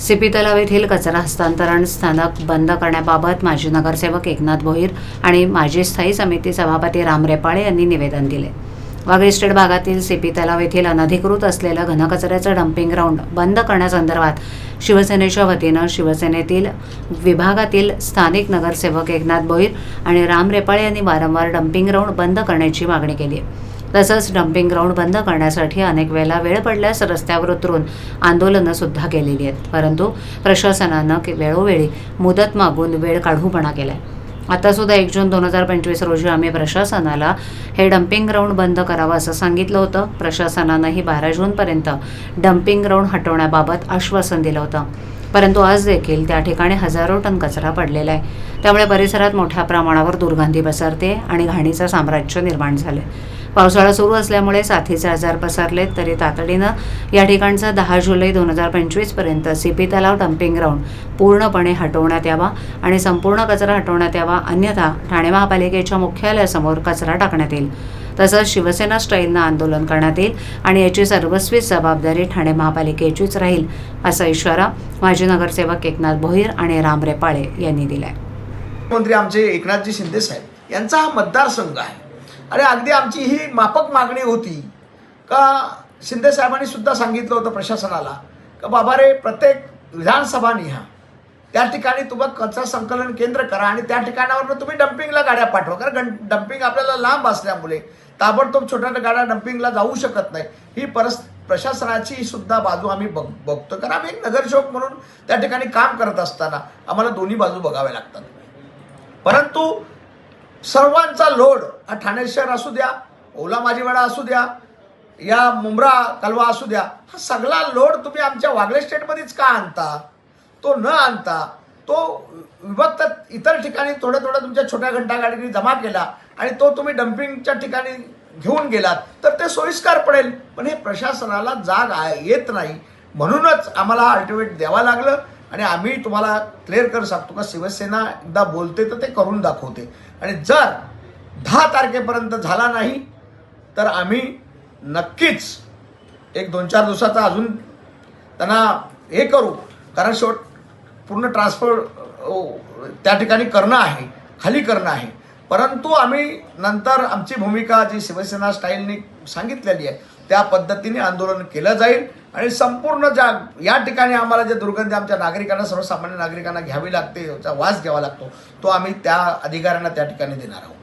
CP तलाव येथील कचरा हस्तांतरण स्थानक बंद करण्याबाबत माजी नगरसेवक एकनाथ भोईर आणि माजी स्थायी समिती सभापती राम रेपाळे यांनी निवेदन दिले. वाघ स्टेट भागातील सीपी तलाव येथील अनधिकृत असलेलं घनकचऱ्याचं डम्पिंग ग्राउंड बंद करण्यासंदर्भात शिवसेनेच्या वतीनं शिवसेनेतील विभागातील स्थानिक नगरसेवक एकनाथ भोईर आणि राम रेपाळे यांनी वारंवार डम्पिंग ग्राउंड बंद करण्याची मागणी केली आहे. तसंच डम्पिंग ग्राउंड बंद करण्यासाठी अनेक वेळेला वेळ पडल्यास रस्त्यावर उतरून आंदोलनं सुद्धा केलेली आहेत. परंतु प्रशासनानं के- वेळोवेळी मुदत मागून वेळ काढूपणा केलाय आता सुद्धा एक जून दोन हजार पंचवीस रोजी आम्ही प्रशासनाला हे डम्पिंग ग्राउंड बंद करावं असं सांगितलं होतं. प्रशासनानंही बारा जूनपर्यंत डम्पिंग ग्राउंड हटवण्याबाबत आश्वासन दिलं होतं. परंतु आज देखील त्या ठिकाणी हजारो टन कचरा पडलेला आहे. त्यामुळे परिसरात मोठ्या प्रमाणावर दुर्गंधी पसरते आणि घाणीचं साम्राज्य निर्माण झाले पावसाळा सुरू असल्यामुळे साथीचे आजार पसरलेत तरी तातडीनं या ठिकाणचा दहा जुलै दोन हजार पंचवीसपर्यंत सीपी तलाव डम्पिंग ग्राउंड पूर्णपणे हटवण्यात यावा आणि संपूर्ण कचरा हटवण्यात यावा अन्यथा ठाणे महापालिकेच्या मुख्यालयासमोर कचरा टाकण्यात येईल. तसंच शिवसेना स्टाईलनं आंदोलन करण्यात येईल आणि याची सर्वस्वी जबाबदारी ठाणे महापालिकेचीच राहील असा इशारा माजी नगरसेवक एकनाथ भोईर आणि राम रेपाळे यांनी दिलाय. मंत्री आमचे एकनाथजी शिंदे साहेब यांचा हा मतदारसंघ आहे. आणि अगदी आमची ही माफक मागणी होती. का शिंदे साहेबांनी सुद्धा सांगितलं होतं प्रशासनाला का बाबा रे प्रत्येक विधानसभा निहा. त्या ठिकाणी तुम्हाला कचरा संकलन केंद्र करा आणि त्या ठिकाणावर तुम्ही डम्पिंगला गाड्या पाठवा. कारण डम्पिंग आपल्याला लांब असल्यामुळे ताबडतोब छोट्या गाड्या डम्पिंगला जाऊ शकत नाही. ही परस प्रशासनाची सुद्धा बाजू आम्ही बघ बघतो कारण आम्ही एक नगरसेवक म्हणून त्या ठिकाणी काम करत असताना आम्हाला दोन्ही बाजू बघाव्या लागतात. परंतु सर्वांचा लोड. हा ठाणे शहर असू द्या ओला माझीवाडा असू द्या या मुंब्रा कलवा असू द्या हा सगळा लोड तुम्ही आमच्या वागळे स्टेटमध्येच का आणता? तो न आणता तो विभक्त इतर ठिकाणी थोड्या थोड्या तुमच्या छोट्या घंटा गाडीने जमा केला आणि तो तुम्ही डम्पिंगच्या ठिकाणी घेऊन गेलात तर ते सोयीस्कर पडेल. पण हे प्रशासनाला जाग आहे- येत नाही. म्हणूनच आम्हाला अल्टिमेट द्यावं लागलं. आणि आम्ही तुम्हाला क्लिअर कर सांगतो का शिवसेना एकदा बोलते तर ते करून दाखवते. आणि जर दहा तारखेपर्यंत झाला नाही तर आम्ही नक्कीच एक दोन चार दिवसाचा अजून त्यांना हे करू. कारण शेवट पूर्ण ट्रान्सफर त्या ठिकाणी करणं आहे खाली करणं आहे. परंतु आम्ही नंतर आमची भूमिका जी शिवसेना स्टाईलनी सांगितलेली आहे त्या पद्धतीने आंदोलन केलं जाईल आणि संपूर्ण ज्या या ठिकाणी आम्हाला जे दुर्गंधी आमच्या नागरिकांना सर्वसामान्य नागरिकांना घ्यावी लागते त्याचा वास घ्यावा लागतो तो आम्ही त्या अधिकाऱ्यांना त्या ठिकाणी देणार आहोत.